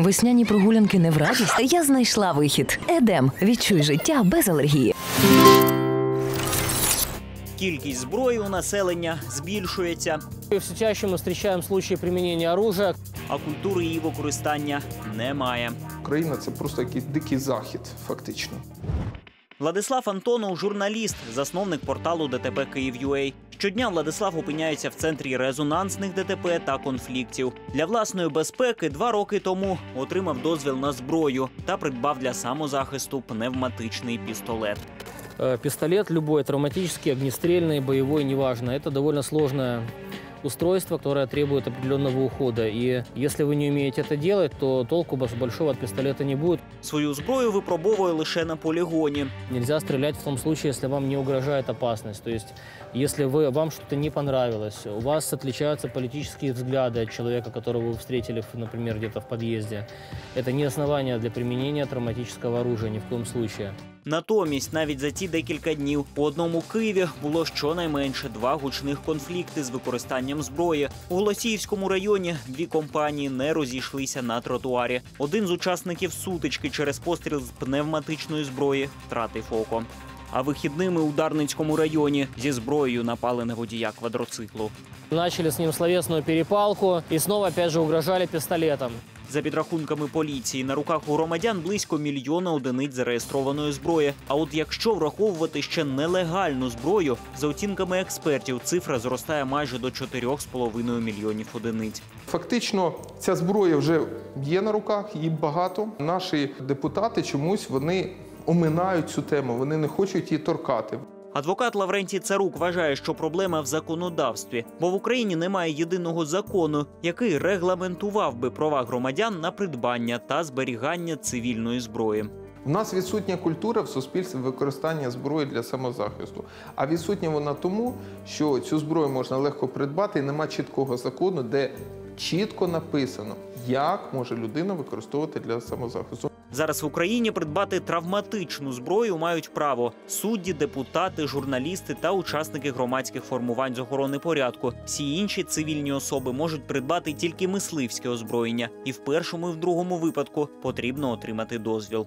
Весняні прогулянки не в радість. Я знайшла вихід. Едем. Відчуй життя без алергії. Кількість зброї у населення збільшується, все чаще мы встречаем случаи применения оружия. а культури її використання немає. Україна це просто якийсь дикий захід, фактично. Владислав Антонов журналіст, засновник порталу ДТП Київ.UA. Щодня Владислав опиняється в центрі резонансних ДТП та конфліктів. Для власної безпеки два роки тому отримав дозвіл на зброю та придбав для самозахисту пневматичний пістолет. Э, Пистолет любой, травматический, огнестрельный, боевой, неважно. Это довольно сложное устройство, которое требует определенного ухода. И если вы не умеете это делать, то толку бas- большого от пистолета не будет. Свою зброю випробовує лише на полігоні. Нельзя стрелять в том случае, если вам не угрожает опасность. То есть, если вы, вам что-то не понравилось, у вас отличаются политические взгляды от человека, которого вы встретили, в- например, где-то в подъезде, это не основание для применения травматического оружия ни в коем случае. Натомість, навіть за ті декілька днів у одному Києві було щонайменше два гучних конфлікти з використанням зброї. У Голосіївському районі дві компанії не розійшлися на тротуарі. Один з учасників сутички через постріл з пневматичної зброї втратив око. А вихідними у Дарницькому районі зі зброєю напали на водія квадроциклу. Начали с ним словесную перепалку и снова опять же угрожали пистолетом. За підрахунками поліції, на руках у громадян близько мільйона одиниць зареєстрованої зброї. А от якщо враховувати ще нелегальну зброю, за оцінками експертів, цифра зростає майже до 4,5 мільйонів одиниць. Фактично, ця зброя вже є на руках, її багато. Наші депутати чомусь вони оминають цю тему, вони не хочуть її торкати. Адвокат Лаврентій Царук вважає, що проблема в законодавстві, бо в Україні немає єдиного закону, який регламентував би права громадян на придбання та зберігання цивільної зброї. У нас відсутня культура в суспільстві використання зброї для самозахисту. А відсутня вона тому, що цю зброю можна легко придбати, і нема чіткого закону, де чітко написано, як може людина використовувати для самозахисту. Зараз в Україні придбати травматичну зброю мають право судді, депутати, журналісти та учасники громадських формувань з охорони порядку. Всі інші цивільні особи можуть придбати тільки мисливське озброєння, і в першому і в другому випадку потрібно отримати дозвіл.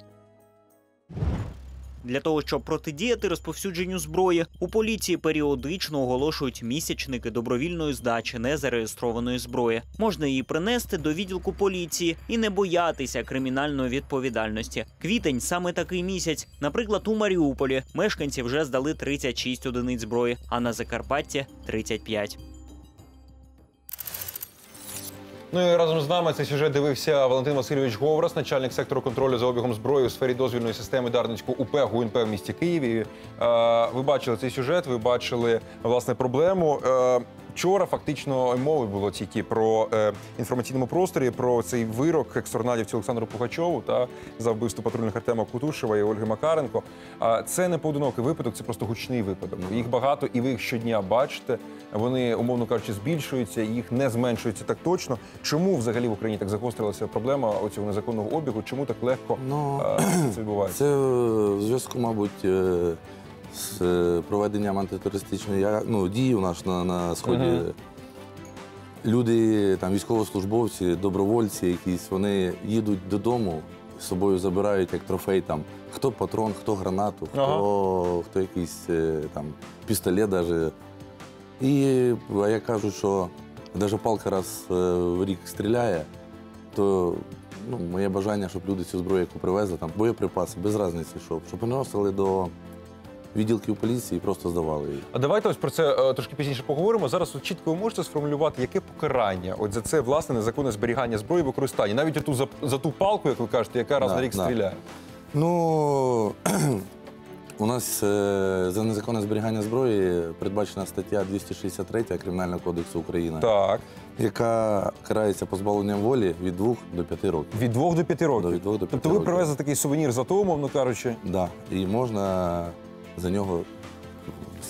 Для того щоб протидіяти розповсюдженню зброї, у поліції періодично оголошують місячники добровільної здачі незареєстрованої зброї. Можна її принести до відділку поліції і не боятися кримінальної відповідальності. Квітень саме такий місяць. Наприклад, у Маріуполі мешканці вже здали 36 одиниць зброї, а на Закарпатті 35. Ну і разом з нами цей сюжет дивився Валентин Васильович Говрас, начальник сектору контролю за обігом зброї у сфері дозвільної системи Дарницького УП ГУНП в місті Києві. Е, Ви бачили цей сюжет, ви бачили власне проблему. Е, Вчора фактично мови було тільки про е, інформаційному просторі про цей вирок ексторнадівцю Олександру Пугачову та за вбивство патрульних Артема Кутушева і Ольги Макаренко. А це не поодинокий випадок, це просто гучний випадок. Їх багато, і ви їх щодня бачите. Вони, умовно кажучи, збільшуються, їх не зменшується так точно. Чому взагалі в Україні так загострилася проблема оцього незаконного обігу? Чому так легко Ну, е, це відбувається? Це е, в зв'язку, мабуть, е, з е, проведенням антитерористичної ну, дії у нас на, на сході. Мгм. Люди, там, військовослужбовці, добровольці, якісь, вони їдуть додому, з собою забирають як трофей там хто патрон, хто гранату, хто, хто якийсь е, там пістолет даже. І а я кажу, що навіть палка раз е, в рік стріляє, то ну, моє бажання, щоб люди цю зброю, яку привезли, там боєприпаси, без різниці, що, щоб приносили до відділків поліції і просто здавали її. А давайте ось про це е, трошки пізніше поговоримо. Зараз от чітко ви можете сформулювати, яке покарання от за це власне незаконне зберігання зброї використання, навіть оту за, за ту палку, як ви кажете, яка раз Да, на рік да. стріляє. Ну у нас е, за незаконне зберігання зброї передбачена стаття 263 Кримінального кодексу України, Так, яка карається позбавленням волі від 2 до 5 років. від двох до п'яти років. Да, від двох до п'яти тобто ви привезли такий сувенір за то, умовно кажучи. Да. І можна за нього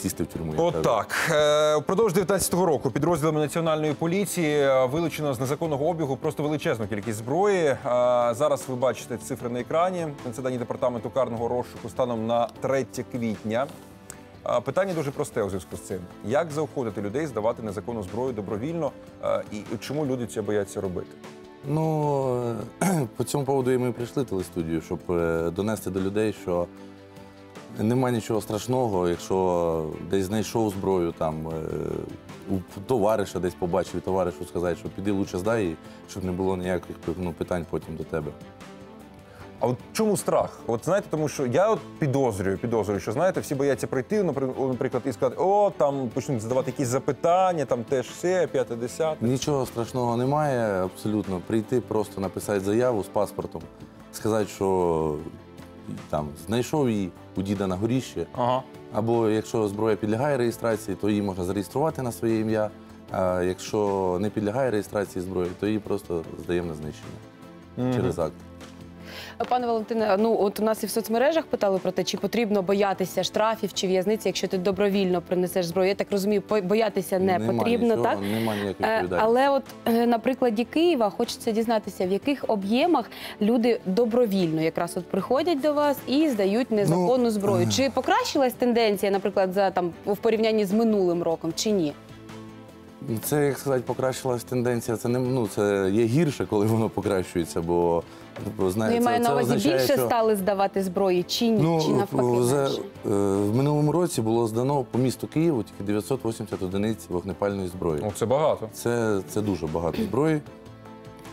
сісти в тюрму. Отак. Е, Впродовж 19-го року підрозділами національної поліції е, вилучено з незаконного обігу просто величезну кількість зброї. Е, Зараз ви бачите цифри на екрані. Це дані департаменту карного розшуку станом на 3 квітня. Питання дуже просте у зв'язку з цим: як заохотити людей здавати незаконну зброю добровільно, і чому люди це бояться робити? Ну, по цьому поводу і ми прийшли в телестудію, щоб донести до людей, що нема нічого страшного, якщо десь знайшов зброю, там, е, у товариша десь побачив, товаришу сказати, що піди лучше здай, щоб не було ніяких ну, питань потім до тебе. А от чому страх? От знаєте, тому що я от підозрюю, підозрюю, що знаєте, всі бояться прийти, наприклад, і сказати, о, там почнуть задавати якісь запитання, там теж все, п'яте, десяте. Нічого страшного немає, абсолютно. Прийти, просто написати заяву з паспортом, сказати, що там знайшов її у діда на горіще. Ага. Або якщо зброя підлягає реєстрації, то її можна зареєструвати на своє ім'я. А якщо не підлягає реєстрації зброї, то її просто здаємо на знищення через акт. Пане Валентине, ну от у нас і в соцмережах питали про те, чи потрібно боятися штрафів чи в'язниці, якщо ти добровільно принесеш зброю. Я так розумію, боятися не Нема потрібно, нічого, так? Нема ніякої Е. Але от е, на прикладі Києва хочеться дізнатися, в яких об'ємах люди добровільно якраз от приходять до вас і здають незаконну Ну, зброю. е. Чи покращилась тенденція, наприклад, за там в порівнянні з минулим роком, чи ні? Це, як сказати, покращилась тенденція. Це не ну це є гірше, коли воно покращується, бо, бо Ну, знаєте, маю це, на увазі означає, більше що... стали здавати зброї, чи ні? Ну, чи навпаки за, менше? е, в минулому році було здано по місту Києву тільки 980 одиниць вогнепальної зброї. О, це багато. Це, це дуже багато зброї.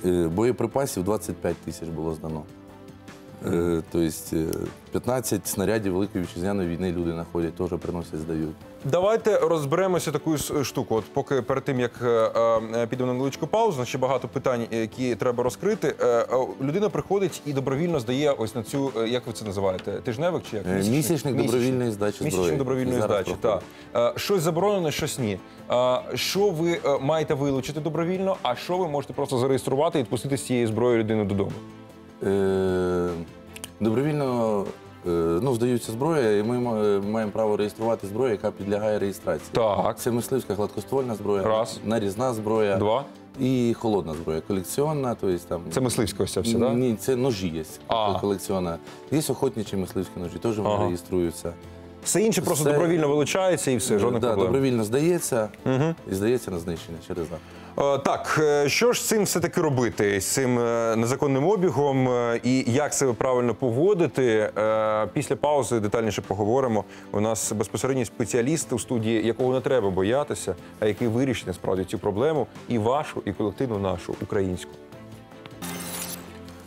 Е, Боєприпасів 25 тисяч було здано. Е, Тобто е, 15 снарядів Великої вітчизняної війни люди знаходять, теж приносять, здають. Давайте розберемося таку штуку. От поки перед тим як е, е, підемо на невеличку паузу, ще багато питань, е, які треба розкрити. Е, е, людина приходить і добровільно здає ось на цю, е, як ви це називаєте? Тижневик чи як? Е, місячник добровільної здачі зброї. Місячник добровільної здачі. Так. Е, Щось заборонено, щось ні. Е, Що ви е, маєте вилучити добровільно, а що ви можете просто зареєструвати і відпустити з цією зброєю людину додому? Е, Добровільно е, ну, здаються зброя, і ми маємо право реєструвати зброю, яка підлягає реєстрації. Так. Це мисливська гладкоствольна зброя, Раз. нарізна зброя Два. і холодна зброя, колекціонна. Тобто, там, Це мисливська ось ця вся, так? Ні, це ножі є А. колекціонна. Є охотничі мисливські ножі, теж вони Ага. реєструються. Все інше просто Все- добровільно вилучається і все, жодних да, проблем. добровільно здається і здається на знищення через акт. Е, Так, е, що ж цим все таки робити з цим е, незаконним обігом і як себе правильно поводити? Після паузи детальніше поговоримо. У нас безпосередній спеціаліст у студії, якого не треба боятися, а який вирішить насправді цю проблему і вашу, і колективну нашу українську.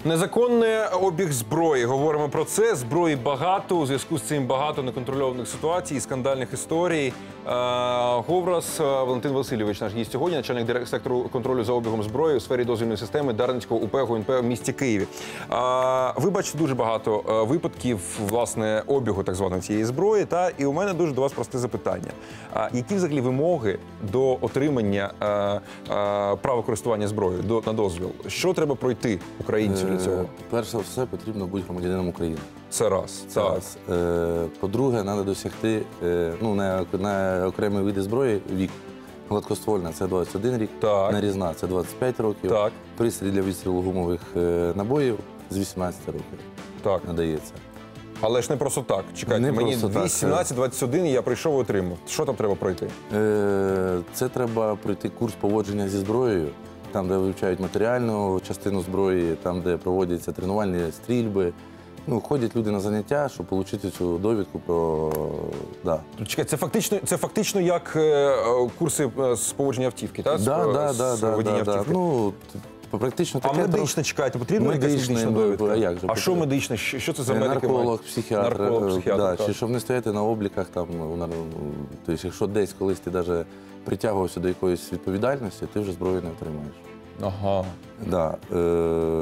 Незаконний обіг зброї. Говоримо про це. Зброї багато. У зв'язку з цим багато неконтрольованих ситуацій, і скандальних історій. Е, Говрас е, Валентин Васильович, наш гість сьогодні, начальник сектору контролю за обігом зброї у сфері дозвільної системи Дарницького УП ГУНП в місті Києві. Е, Ви бачите дуже багато випадків власне обігу так званої цієї зброї. Та і у мене дуже до вас просте запитання: які взагалі вимоги до отримання права користування зброєю до на дозвіл? Що треба пройти українцю для цього? Е, Перш за все, потрібно бути громадянином України. Це раз. Це раз. Е, По-друге, треба досягти е, ну, на, на окремі види зброї вік. Гладкоствольна це 21 рік, Так. нарізна це 25 років. Так. Пристрій для відстрілу гумових е, набоїв з 18 років Так. надається. Але ж не просто так. Чекайте, Не мені просто так, 18, 21, і я прийшов і отримав. Що там треба пройти? Е, Це треба пройти курс поводження зі зброєю, там, де вивчають матеріальну частину зброї, там, де проводяться тренувальні стрільби. Ну, ходять люди на заняття, щоб отримати цю довідку про да. Чекайте, це фактично, це фактично як е, е, курси е, з поводження автівки, так? З, Да, е, да, з да, да, водіння да, да. автівки. Ну, т- практично а таке медичне, чекайте, потрібно якась медична ну, довідка? а як же, а що потрібно? медичне? Що що це за медики? Нарколог, мають? психіатр, Нарколог, е, психіатр, да, так. чи щоб не стояти на обліках, там, у нар- тобто, якщо десь колись ти даже притягувався до якоїсь відповідальності, ти вже зброю не отримаєш. Ага. Да. Е,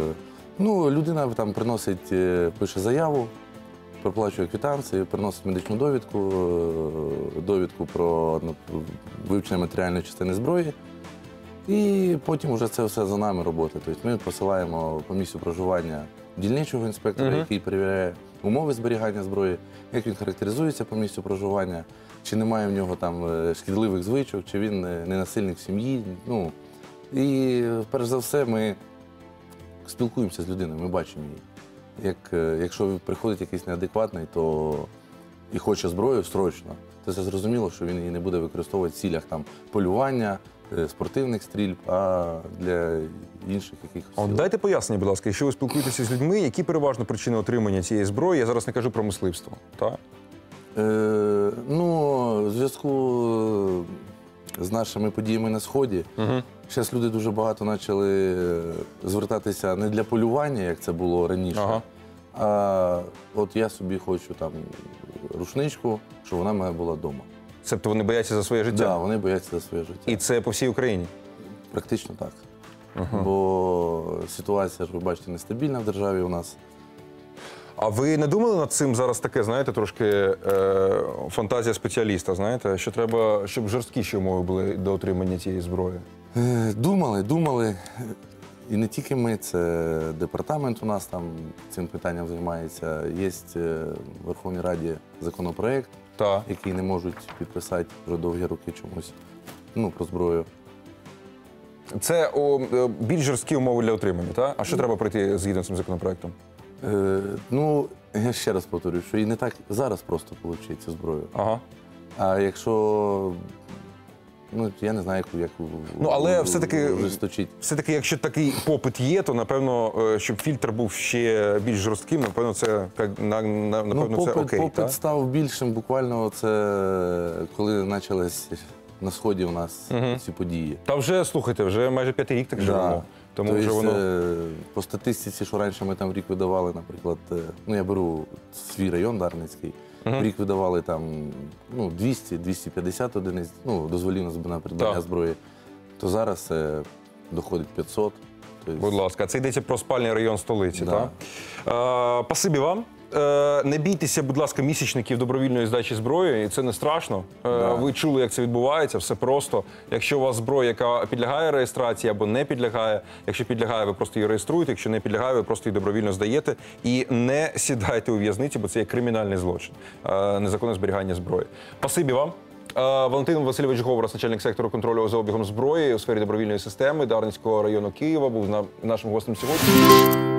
ну, людина там приносить, е, пише заяву, проплачує квитанції, приносить медичну довідку, е, довідку про ну, вивчення матеріальної частини зброї. І потім вже це все за нами робота. Тобто ми посилаємо по місцю проживання дільничого інспектора, Мгм. який перевіряє умови зберігання зброї, як він характеризується по місцю проживання, чи немає в нього там е, шкідливих звичок, чи він не насильник сім'ї. Ну, і перш за все, ми спілкуємося з людиною, ми бачимо її. Як, е, якщо приходить якийсь неадекватний, то і хоче зброю срочно, то це зрозуміло, що він її не буде використовувати в цілях там полювання, е, спортивних стрільб, а для інших якихось. От дайте пояснення, будь ласка, якщо ви спілкуєтеся з людьми, які переважно причини отримання цієї зброї? Я зараз не кажу про мисливство. Так? Е, ну, в зв'язку з нашими подіями на Сході, Угу. зараз люди дуже багато почали е, звертатися не для полювання, як це було раніше. Ага. А от я собі хочу там рушничку, щоб вона в мене була вдома. Себто вони бояться за своє Так, життя. да, вони бояться за своє життя. І це по всій Україні. Практично так. Бо ситуація, ж ви бачите, нестабільна в державі у нас. А ви не думали над цим зараз таке, знаєте, трошки е, фантазія спеціаліста, знаєте, що треба, щоб жорсткіші умови були до отримання цієї зброї? Е, Думали, думали. І не тільки ми, це департамент у нас там цим питанням займається. Є е, в Верховній Раді законопроект, Так. який не можуть підписати вже довгі роки чомусь. Ну, про зброю. Це о, е, більш жорсткі умови для отримання, так? А що треба пройти згідно з цим законопроектом? Е, ну, я ще раз повторюю, що і не так зараз просто отримати зброю. Ага. А якщо. Ну, я не знаю, як, як Ну, але все-таки- ужесточити. Все-таки, якщо такий попит є, то напевно, е, щоб фільтр був ще більш жорстким, напевно, це на, на, напевно, ну, попит, це окей. попит так? став більшим буквально це коли почались на сході у нас Мгм. ці події. Та вже слухайте, вже майже п'ятий рік так живемо. Тому Тобто, вже воно. е, по статистиці, що раніше ми там в рік видавали, наприклад, е, ну я беру свій район Дарницький, в рік видавали там ну, 200-250 одиниць, ну, дозволів на придбання Так. зброї, то зараз е, доходить 500. Тобто, Будь ласка, це йдеться про спальний район столиці, Да. так? Е, Пасибі вам. Е, не бійтеся, будь ласка, місячників добровільної здачі зброї, і це не страшно. Е, Да. Ви чули, як це відбувається, все просто. Якщо у вас зброя, яка підлягає реєстрації або не підлягає, якщо підлягає, ви просто її реєструєте, якщо не підлягає, ви просто її добровільно здаєте і не сідайте у в'язниці, бо це є кримінальний злочин, е, незаконне зберігання зброї. Пасибі вам. Валентин Васильович Говорос, начальник сектору контролю за обігом зброї у сфері добровільної системи Дарницького району Києва, був нашим гостем сьогодні.